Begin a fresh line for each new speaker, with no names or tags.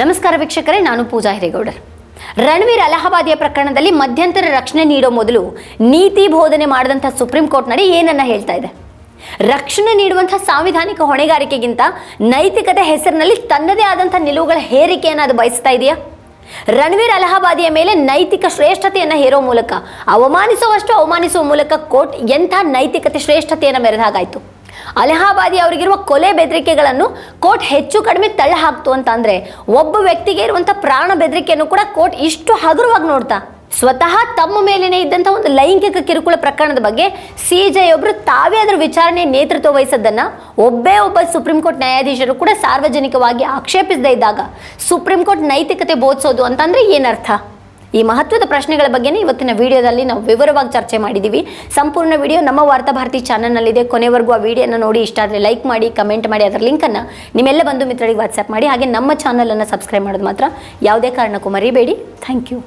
ನಮಸ್ಕಾರ ವೀಕ್ಷಕರೇ, ನಾನು ಪೂಜಾ ಹಿರೇಗೌಡರ್. ರಣವೀರ್ ಅಲಹಾಬಾದಿಯ ಪ್ರಕರಣದಲ್ಲಿ ಮಧ್ಯಂತರ ರಕ್ಷಣೆ ನೀಡೋ ಮೊದಲು ನೀತಿ ಬೋಧನೆ ಮಾಡಿದಂಥ ಸುಪ್ರೀಂ ಕೋರ್ಟ್ ನಡೆ ಏನನ್ನ ಹೇಳ್ತಾ ಇದೆ? ರಕ್ಷಣೆ ನೀಡುವಂತಹ ಸಾಂವಿಧಾನಿಕ ಹೊಣೆಗಾರಿಕೆಗಿಂತ ನೈತಿಕತೆ ಹೆಸರಿನಲ್ಲಿ ತನ್ನದೇ ಆದಂಥ ನಿಲುವುಗಳ ಹೇರಿಕೆಯನ್ನು ಅದು ಬಯಸ್ತಾ ಇದೆಯಾ? ರಣವೀರ್ ಅಲಹಾಬಾದಿಯ ಮೇಲೆ ನೈತಿಕ ಶ್ರೇಷ್ಠತೆಯನ್ನು ಹೇರೋ ಮೂಲಕ ಅವಮಾನಿಸುವಷ್ಟು ಅವಮಾನಿಸುವ ಮೂಲಕ ಕೋರ್ಟ್ ಎಂಥ ನೈತಿಕತೆ ಶ್ರೇಷ್ಠತೆಯನ್ನು ಮೆರೆದ ಹಾಗಾಯ್ತು? ಅಲಹಾಬಾದಿ ಅವರಿಗಿರುವ ಕೊಲೆ ಬೆದರಿಕೆಗಳನ್ನು ಕೋರ್ಟ್ ಹೆಚ್ಚು ಕಡಿಮೆ ತಳ್ಳ ಹಾಕ್ತು ಅಂತ ಒಬ್ಬ ವ್ಯಕ್ತಿಗೆ ಇರುವಂತ ಪ್ರಾಣ ಬೆದರಿಕೆಯನ್ನು ಕೂಡ ಕೋರ್ಟ್ ಇಷ್ಟು ಹಗುರವಾಗಿ ನೋಡ್ತಾ. ಸ್ವತಃ ತಮ್ಮ ಮೇಲೇನೆ ಇದ್ದಂಥ ಒಂದು ಲೈಂಗಿಕ ಕಿರುಕುಳ ಪ್ರಕರಣದ ಬಗ್ಗೆ ಸಿ ಜೆ ಒಬ್ರು ತಾವೇ ಅದರ ವಿಚಾರಣೆ ನೇತೃತ್ವ ವಹಿಸದನ್ನ ಒಬ್ಬೇ ಒಬ್ಬ ಸುಪ್ರೀಂ ಕೋರ್ಟ್ ನ್ಯಾಯಾಧೀಶರು ಕೂಡ ಸಾರ್ವಜನಿಕವಾಗಿ ಆಕ್ಷೇಪಿಸದೇ ಇದ್ದಾಗ ಸುಪ್ರೀಂ ಕೋರ್ಟ್ ನೈತಿಕತೆ ಬೋಧಿಸೋದು ಅಂತಂದ್ರೆ ಏನರ್ಥ? ಈ ಮಹತ್ವದ ಪ್ರಶ್ನೆಗಳ ಬಗ್ಗೆನೇ ಇವತ್ತಿನ ವಿಡಿಯೋದಲ್ಲಿ ನಾವು ವಿವರವಾಗಿ ಚರ್ಚೆ ಮಾಡಿದ್ದೀವಿ ಸಂಪೂರ್ಣ ವಿಡಿಯೋ ನಮ್ಮ ವಾರ್ತಾ ಭಾರತಿ ಚಾನಲ್ನಲ್ಲಿದೆ. ಕೊನೆವರೆಗೂ ಆ ವಿಡಿಯೋನ ನೋಡಿ, ಇಷ್ಟ ಆದರೆ ಲೈಕ್ ಮಾಡಿ, ಕಮೆಂಟ್ ಮಾಡಿ, ಅದರ ಲಿಂಕನ್ನು ನಿಮ್ಮೆಲ್ಲ ಬಂಧು ಮಿತ್ರರಿಗೆ ವಾಟ್ಸಪ್ ಮಾಡಿ, ಹಾಗೆ ನಮ್ಮ ಚಾನಲನ್ನು ಸಬ್ಸ್ಕ್ರೈಬ್ ಮಾಡೋದು ಮಾತ್ರ. ಯಾವುದೇ ಕಾರಣಕ್ಕೂ ಮರಿಬೇಡಿ. Thank you